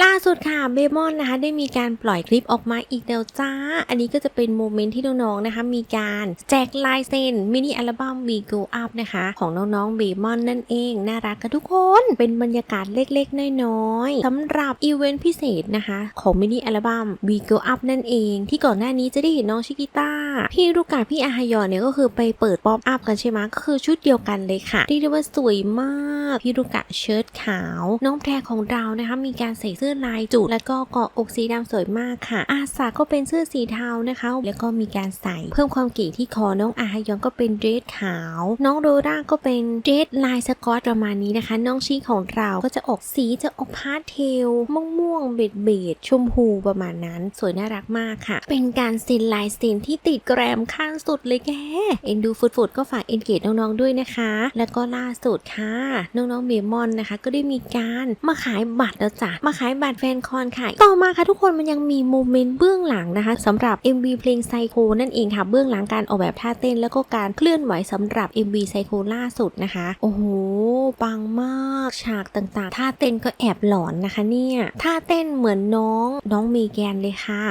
ล่าสุดค่ะเบมอนนะคะได้มีการปล่อยคลิปออกมาอีกแล้วจ้า อันนี้ก็จะเป็นโมเมนต์ที่น้องๆนะคะมีการแจกลายเซ็นมินิอัลบั้ม We Go Up นะคะ ของน้องๆเบมอนนั่นเอง น่ารักกันทุกคน เป็นบรรยากาศเล็กๆ น้อยๆสำหรับอีเวนต์พิเศษนะคะ ของมินิอัลบั้ม We Go Up นั่นเอง ที่ก่อนหน้านี้จะได้เห็นน้องชิกิต้าพี่ลูกกาพี่อาฮยอนเนี่ยก็คือไปเปิดป๊อปอัพกันใช่ไหมก็คือชุดเดียวกันเลยค่ะเรียกได้ว่าสวยมากพี่ลูกกะเชิ้ตขาว น้องแพรของเรานะคะมีการใส่สื้อลายจุด แล้วก็เกาะอกสีดำสวยมากค่ะ อาสาก็เป็นเสื้อสีเทานะคะ แล้วก็มีการใส่เพิ่มความเก๋ที่คอน้องอาฮยอนก็เป็นเดรสขาว น้องโดราก็เป็นเดรสลายสกอตประมาณนี้นะคะ น้องชีของเราก็จะออกสีจะออกพาสเทลม่วงๆเบดเบดชมพูประมาณนั้น สวยน่ารักมากค่ะ เป็นการเซ็นลายเซ็นที่ติดแกรมข้างสุดเลยแกเอ็นดูฟุดฟุดก็ฝากเอ็นเกจน้องๆด้วยนะคะ แล้วก็ล่าสุดค่ะ น้องๆเมมอนนะคะ ก็ได้มีการมาขายบัตรแล้วจ้ะมาขายบัตรแฟนคอนค่ะ ต่อมาค่ะทุกคนมันยังมีโมเมนต์เบื้องหลังนะคะสำหรับ MV เพลงไซโคนั่นเองค่ะ เบื้องหลังการออกแบบท่าเต้น แล้วก็การเคลื่อนไหวสำหรับ MV ไซโคล่าสุดนะคะ โอ้โหปังมากฉากต่างๆ ท่าเต้นก็แอบหลอนนะคะเนี่ยท่าเต้นเหมือนน้องน้องเมแกนเลยค่ะ